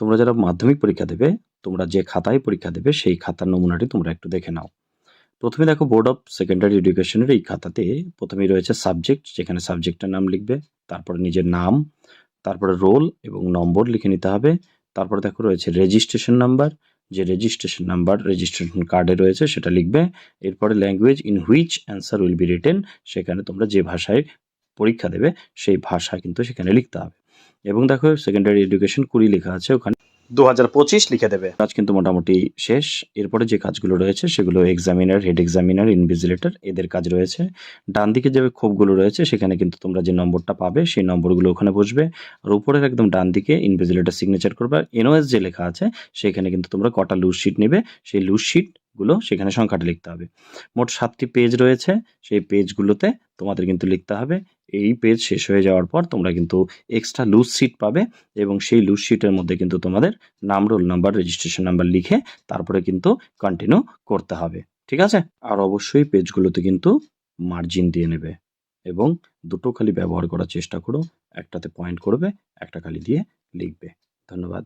তোমরা যারা মাধ্যমিক পরীক্ষা দেবে, তোমরা যে খাতায় পরীক্ষা দেবে, সেই খাতার নমুনাটি তোমরা একটু দেখে নাও। প্রথমে দেখো বোর্ড অফ সেকেন্ডারি এডুকেশনের এই খাতাতে প্রথমেই রয়েছে সাবজেক্ট যেখানে সাবজেক্টের নাম লিখবে, তারপরে নিজের নাম, তারপরে রোল এবং নম্বর লিখে নিতে হবে, তারপরে দেখো রয়েছে রেজিস্ট্রেশন নাম্বার যে রেজিস্ট্রেশন নাম্বার রেজিস্ট্রেশন কার্ডে রয়েছে সেটা লিখবে, এরপরে language in which answer will be written সেখানে তোমরা যে ভাষায় পরীক্ষা দেবে, সেই ভাষা কিন্তু সেখানে লিখতে হবে। এবং দেখো সেকেন্ডারি এডুকেশন কুড়ি লেখা আছে ওখানে দু হাজার পঁচিশ লিখে দেবে। কাজ কিন্তু মোটামুটি শেষ। এরপরে যে কাজগুলো রয়েছে সেগুলো এক্সামিনার হেড এক্সামিনার ইনভিজিলেটর এদের কাজ রয়েছে। ডান দিকে যে ক্ষোভগুলো রয়েছে সেখানে কিন্তু তোমরা যে নম্বরটা পাবে সেই নম্বরগুলো ওখানে বসবে। আর উপরের একদম ডান দিকে ইনভিজিলেটর সিগনেচার করবে। এনওএস যে লেখা আছে সেখানে কিন্তু তোমরা কটা লুজ শিট নেবে। সেই লুজ শিটগুলো সেখানে সংখ্যাটা লিখতে হবে। মোট সাতটি পেজ রয়েছে, সেই পেজগুলোতে তোমাদের কিন্তু লিখতে হবে। এই পেজ শেষ হয়ে যাওয়ার পর তোমরা কিন্তু এক্সট্রা লুজ শিট পাবে এবং সেই লুজ শিটের মধ্যে কিন্তু তোমাদের নাম রোল নাম্বার রেজিস্ট্রেশন নাম্বার লিখে তারপরে কিন্তু কন্টিনিউ করতে হবে। ঠিক আছে? আর অবশ্যই পেজগুলোতে কিন্তু মার্জিন দিয়ে নেবে এবং দুটো খালি ব্যবহার করার চেষ্টা করো, একটাতে পয়েন্ট করবে, একটা খালি দিয়ে লিখবে। ধন্যবাদ।